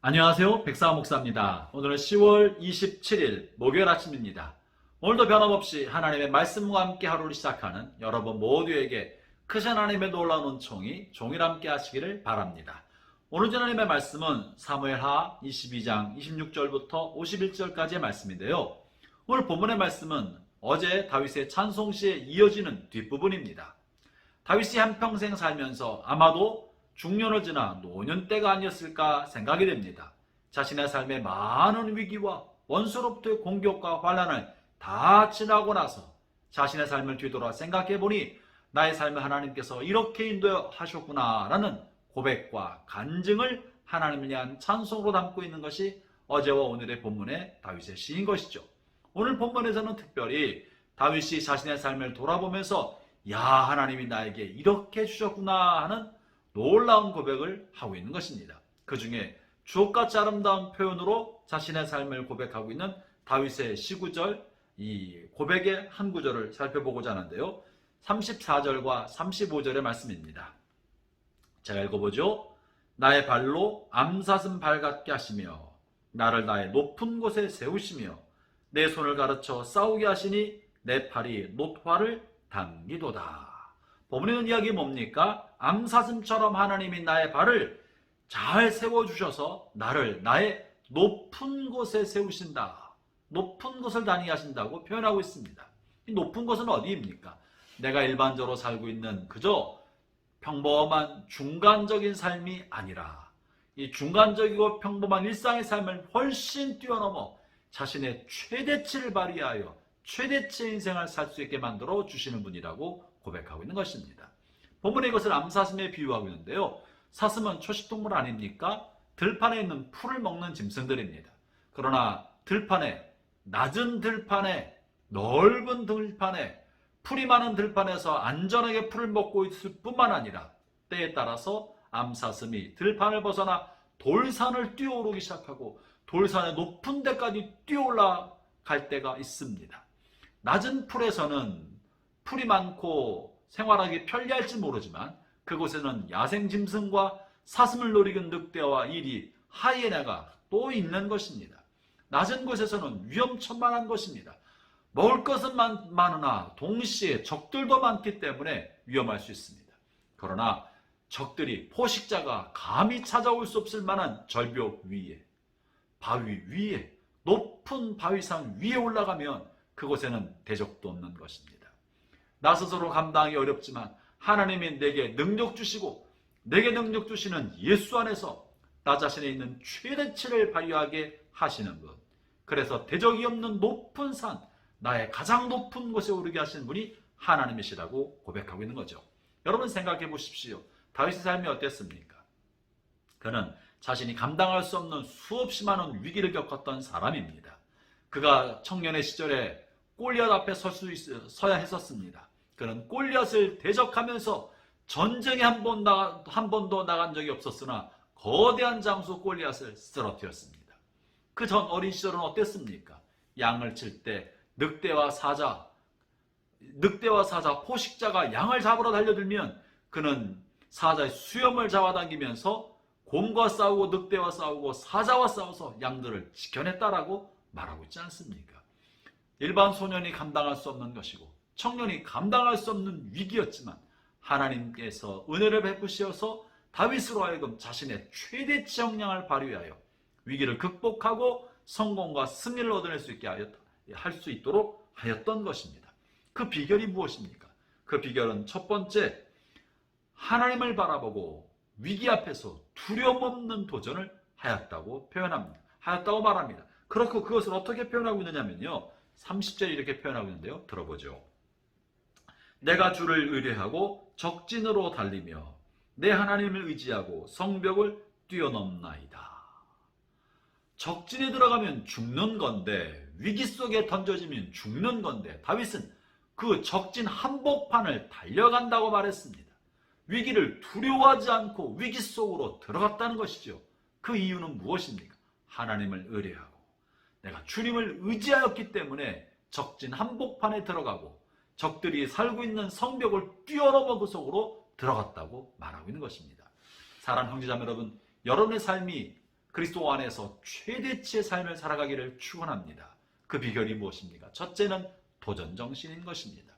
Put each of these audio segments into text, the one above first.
안녕하세요. 백사아 목사입니다. 오늘은 10월 27일 목요일 아침입니다. 오늘도 변함없이 하나님의 말씀과 함께 하루를 시작하는 여러분 모두에게 크신 하나님의 놀라운 은총이 종일 함께 하시기를 바랍니다. 오늘 하나님의 말씀은 사무엘하 22장 26절부터 51절까지의 말씀인데요. 오늘 본문의 말씀은 어제 다윗의 찬송시에 이어지는 뒷부분입니다. 다윗이 한평생 살면서 아마도 중년을 지나 노년 때가 아니었을까 생각이 됩니다. 자신의 삶에 많은 위기와 원수로부터의 공격과 환란을 다 지나고 나서 자신의 삶을 뒤돌아 생각해 보니 나의 삶을 하나님께서 이렇게 인도하셨구나라는 고백과 간증을 하나님을 위한 찬송으로 담고 있는 것이 어제와 오늘의 본문의 다윗의 시인 것이죠. 오늘 본문에서는 특별히 다윗이 자신의 삶을 돌아보면서 야 하나님이 나에게 이렇게 주셨구나 하는 놀라운 고백을 하고 있는 것입니다. 그 중에 주옥같이 아름다운 표현으로 자신의 삶을 고백하고 있는 다윗의 시구절 이 고백의 한 구절을 살펴보고자 하는데요. 34절과 35절의 말씀입니다. 제가 읽어보죠. 나의 발로 암사슴 발 같게 하시며 나를 나의 높은 곳에 세우시며 내 손을 가르쳐 싸우게 하시니 내 팔이 노화를 당기도다. 있는 이야기 뭡니까? 암사슴처럼 하나님이 나의 발을 잘 세워주셔서 나를 나의 높은 곳에 세우신다. 높은 곳을 다니게 하신다고 표현하고 있습니다. 이 높은 곳은 어디입니까? 내가 일반적으로 살고 있는 그저 평범한 중간적인 삶이 아니라 이 중간적이고 평범한 일상의 삶을 훨씬 뛰어넘어 자신의 최대치를 발휘하여 최대치의 인생을 살 수 있게 만들어 주시는 분이라고 고백하고 있는 것입니다. 본문에 이것을 암사슴에 비유하고 있는데요. 사슴은 초식동물 아닙니까? 들판에 있는 풀을 먹는 짐승들입니다. 그러나 들판에 낮은 들판에 넓은 들판에 풀이 많은 들판에서 안전하게 풀을 먹고 있을 뿐만 아니라 때에 따라서 암사슴이 들판을 벗어나 돌산을 뛰어오르기 시작하고 돌산의 높은 데까지 뛰어올라갈 때가 있습니다. 낮은 풀에서는 풀이 많고 생활하기 편리할지 모르지만 그곳에는 야생 짐승과 사슴을 노리는 늑대와 이리 하이에나가 또 있는 것입니다. 낮은 곳에서는 위험천만한 것입니다. 먹을 것은 많, 많으나 동시에 적들도 많기 때문에 위험할 수 있습니다. 그러나 적들이 포식자가 감히 찾아올 수 없을 만한 절벽 위에 바위 위에 높은 바위산 위에 올라가면 그곳에는 대적도 없는 것입니다. 나 스스로 감당하기 어렵지만 하나님이 내게 능력 주시고 내게 능력 주시는 예수 안에서 나 자신에 있는 최대치를 발휘하게 하시는 분. 그래서 대적이 없는 높은 산, 나의 가장 높은 곳에 오르게 하시는 분이 하나님이시라고 고백하고 있는 거죠. 여러분 생각해 보십시오. 다윗의 삶이 어땠습니까? 그는 자신이 감당할 수 없는 수없이 많은 위기를 겪었던 사람입니다. 그가 청년의 시절에 골리앗 앞에 설 수 서야 했었습니다. 그는 골리앗을 대적하면서 전쟁에 한, 번 나, 한 번도 나간 적이 없었으나 거대한 장수 골리앗을 쓰러뜨렸습니다. 그 전 어린 시절은 어땠습니까? 양을 칠 때 늑대와 사자, 늑대와 사자, 포식자가 양을 잡으러 달려들면 그는 사자의 수염을 잡아당기면서 곰과 싸우고 늑대와 싸우고 사자와 싸워서 양들을 지켜냈다라고 말하고 있지 않습니까? 일반 소년이 감당할 수 없는 것이고 청년이 감당할 수 없는 위기였지만 하나님께서 은혜를 베푸시어서 다윗으로 하여금 자신의 최대치 역량을 발휘하여 위기를 극복하고 성공과 승리를 얻어낼 수 있게 하였, 할수 있도록 하였던 것입니다. 그 비결이 무엇입니까? 그 비결은 첫 번째 하나님을 바라보고 위기 앞에서 두려움 없는 도전을 하였다고 표현합니다. 하였다고 말합니다. 그렇고 그것을 어떻게 표현하고 있느냐면요. 30절에 이렇게 표현하고 있는데요. 들어보죠. 내가 주를 의뢰하고 적진으로 달리며 내 하나님을 의지하고 성벽을 뛰어넘나이다. 적진에 들어가면 죽는 건데 위기 속에 던져지면 죽는 건데 다윗은 그 적진 한복판을 달려간다고 말했습니다. 위기를 두려워하지 않고 위기 속으로 들어갔다는 것이죠. 그 이유는 무엇입니까? 하나님을 의뢰하고 내가 주님을 의지하였기 때문에 적진 한복판에 들어가고 적들이 살고 있는 성벽을 뛰어넘어 그 속으로 들어갔다고 말하고 있는 것입니다. 사랑 형제자매 여러분, 여러분의 삶이 그리스도 안에서 최대치의 삶을 살아가기를 축원합니다. 그 비결이 무엇입니까? 첫째는 도전 정신인 것입니다.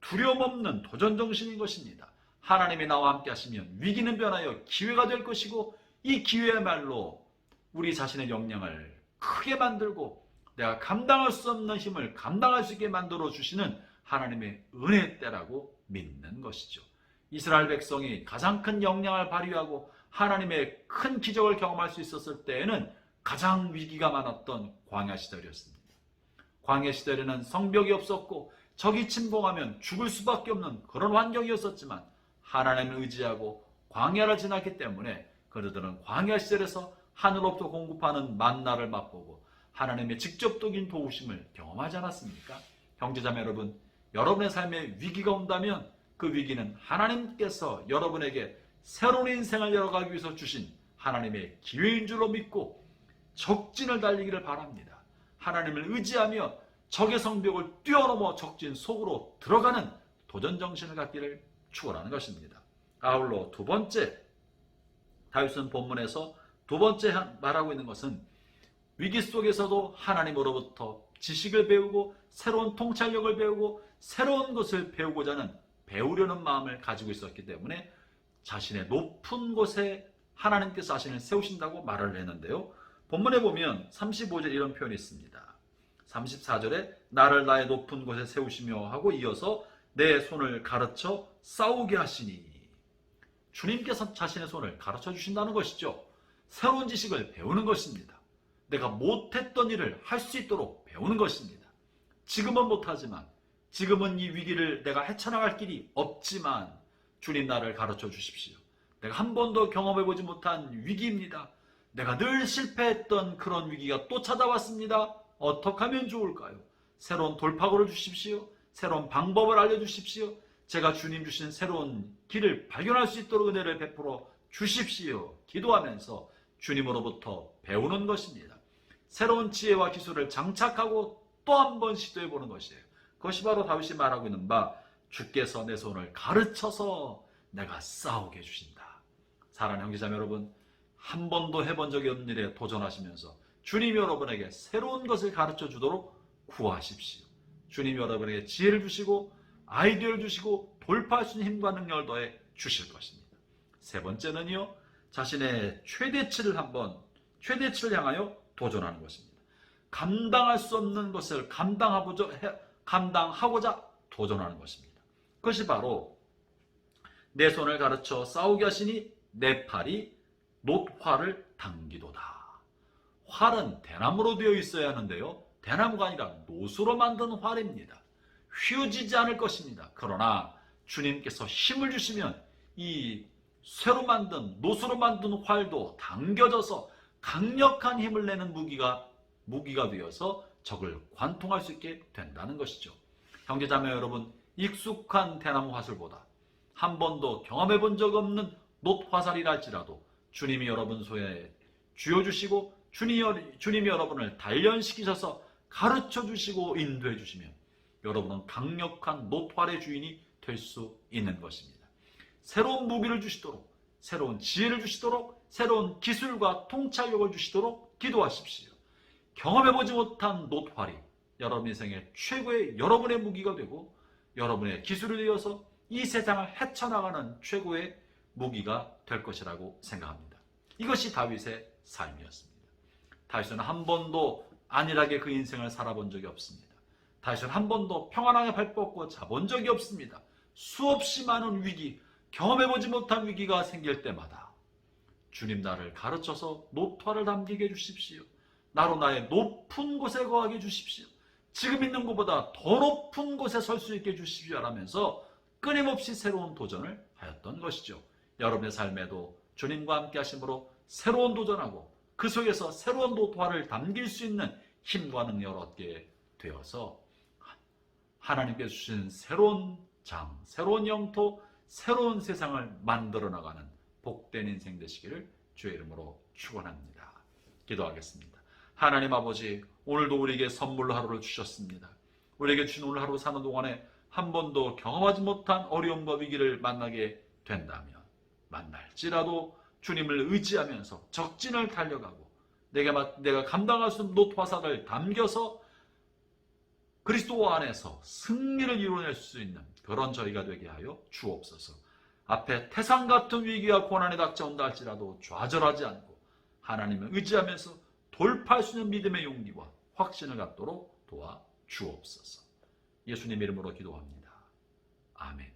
두려움 없는 도전 정신인 것입니다. 하나님이 나와 함께 하시면 위기는 변하여 기회가 될 것이고 이 기회야말로 우리 자신의 역량을 크게 만들고 내가 감당할 수 없는 힘을 감당할 수 있게 만들어 주시는 하나님의 은혜 때라고 믿는 것이죠. 이스라엘 백성이 가장 큰 역량을 발휘하고 하나님의 큰 기적을 경험할 수 있었을 때에는 가장 위기가 많았던 광야 시절이었습니다. 광야 시절에는 성벽이 없었고 적이 침공하면 죽을 수밖에 없는 그런 환경이었었지만 하나님을 의지하고 광야를 지났기 때문에 그들은 광야 시절에서 하늘로부터 공급하는 만나를 맛보고 하나님의 직접적인 도우심을 경험하지 않았습니까? 형제자매 여러분, 여러분의 삶에 위기가 온다면 그 위기는 하나님께서 여러분에게 새로운 인생을 열어가기 위해서 주신 하나님의 기회인 줄로 믿고 적진을 달리기를 바랍니다. 하나님을 의지하며 적의 성벽을 뛰어넘어 적진 속으로 들어가는 도전 정신을 갖기를 축원하는 것입니다. 아울러 두 번째 다윗은 본문에서 두 번째 말하고 있는 것은 위기 속에서도 하나님으로부터 지식을 배우고 새로운 통찰력을 배우고 새로운 것을 배우고자 하는 배우려는 마음을 가지고 있었기 때문에 자신의 높은 곳에 하나님께서 자신을 세우신다고 말을 했는데요. 본문에 보면 35절 이런 표현이 있습니다. 34절에 나를 나의 높은 곳에 세우시며 하고 이어서 내 손을 가르쳐 싸우게 하시니 주님께서 자신의 손을 가르쳐 주신다는 것이죠. 새로운 지식을 배우는 것입니다. 내가 못했던 일을 할 수 있도록 배우는 것입니다. 지금은 못하지만 지금은 이 위기를 내가 헤쳐나갈 길이 없지만 주님 나를 가르쳐 주십시오. 내가 한 번도 경험해보지 못한 위기입니다. 내가 늘 실패했던 그런 위기가 또 찾아왔습니다. 어떻게 하면 좋을까요? 새로운 돌파구를 주십시오. 새로운 방법을 알려주십시오. 제가 주님 주신 새로운 길을 발견할 수 있도록 은혜를 베풀어 주십시오. 기도하면서 주님으로부터 배우는 것입니다. 새로운 지혜와 기술을 장착하고 또 한 번 시도해 보는 것이에요. 그것이 바로 다윗이 말하고 있는 바 주께서 내 손을 가르쳐서 내가 싸우게 해주신다. 사랑하는 형제자매 여러분, 한 번도 해본 적이 없는 일에 도전하시면서 주님 여러분에게 새로운 것을 가르쳐 주도록 구하십시오. 주님 여러분에게 지혜를 주시고 아이디어를 주시고 돌파할 수 힘과 능력을 더해 주실 것입니다. 세 번째는요, 자신의 최대치를 한번 최대치를 향하여 도전하는 것입니다. 감당할 수 없는 것을 감당하고자, 감당하고자 도전하는 것입니다. 그것이 바로 내 손을 가르쳐 싸우게 하시니 내 팔이 놋화를 당기도다. 활은 대나무로 되어 있어야 하는데요. 대나무가 아니라 놋으로 만든 활입니다. 휘어지지 않을 것입니다. 그러나 주님께서 힘을 주시면 이 쇠로 만든 놋으로 만든 활도 당겨져서 강력한 힘을 내는 무기가 무기가 되어서 적을 관통할 수 있게 된다는 것이죠. 형제자매 여러분, 익숙한 대나무 화술보다 한 번도 경험해 본 적 없는 놋 화살이랄지라도 주님이 여러분 손에 쥐어 주시고 주님, 주님이 여러분을 단련시키셔서 가르쳐 주시고 인도해 주시면 여러분은 강력한 놋활의 주인이 될 수 있는 것입니다. 새로운 무기를 주시도록 새로운 지혜를 주시도록 새로운 기술과 통찰력을 주시도록 기도하십시오. 경험해보지 못한 놋활이 여러분 인생의 최고의 여러분의 무기가 되고 여러분의 기술을 이어서 이 세상을 헤쳐나가는 최고의 무기가 될 것이라고 생각합니다. 이것이 다윗의 삶이었습니다. 다윗은 한 번도 안일하게 그 인생을 살아본 적이 없습니다. 다윗은 한 번도 평안하게 발 뻗고 자본 적이 없습니다. 수없이 많은 위기, 경험해보지 못한 위기가 생길 때마다 주님 나를 가르쳐서 노토를 담기게 해주십시오. 나로 나의 높은 곳에 거하게 해주십시오. 지금 있는 곳보다 더 높은 곳에 설 수 있게 해주십시오. 라면서 끊임없이 새로운 도전을 하였던 것이죠. 여러분의 삶에도 주님과 함께 하심으로 새로운 도전하고 그 속에서 새로운 노토화를 담길 수 있는 힘과 능력을 얻게 되어서 하나님께서 주신 새로운 장, 새로운 영토, 새로운 세상을 만들어 나가는 복된 인생 되시기를 주의 이름으로 축원합니다. 기도하겠습니다. 하나님 아버지, 오늘도 우리에게 선물로 하루를 주셨습니다. 우리에게 주신 오늘 하루 사는 동안에 한 번도 경험하지 못한 어려움과 위기를 만나게 된다면 만날지라도 주님을 의지하면서 적진을 달려가고 내가, 마- 내가 감당할 수 없는 노트화사를 담겨서 그리스도 안에서 승리를 이뤄낼 수 있는 그런 저희가 되게 하여 주옵소서. 앞에 태산 같은 위기와 고난이 닥쳐온다 할지라도 좌절하지 않고 하나님을 의지하면서 돌파할 수 있는 믿음의 용기와 확신을 갖도록 도와 주옵소서. 예수님 이름으로 기도합니다. 아멘.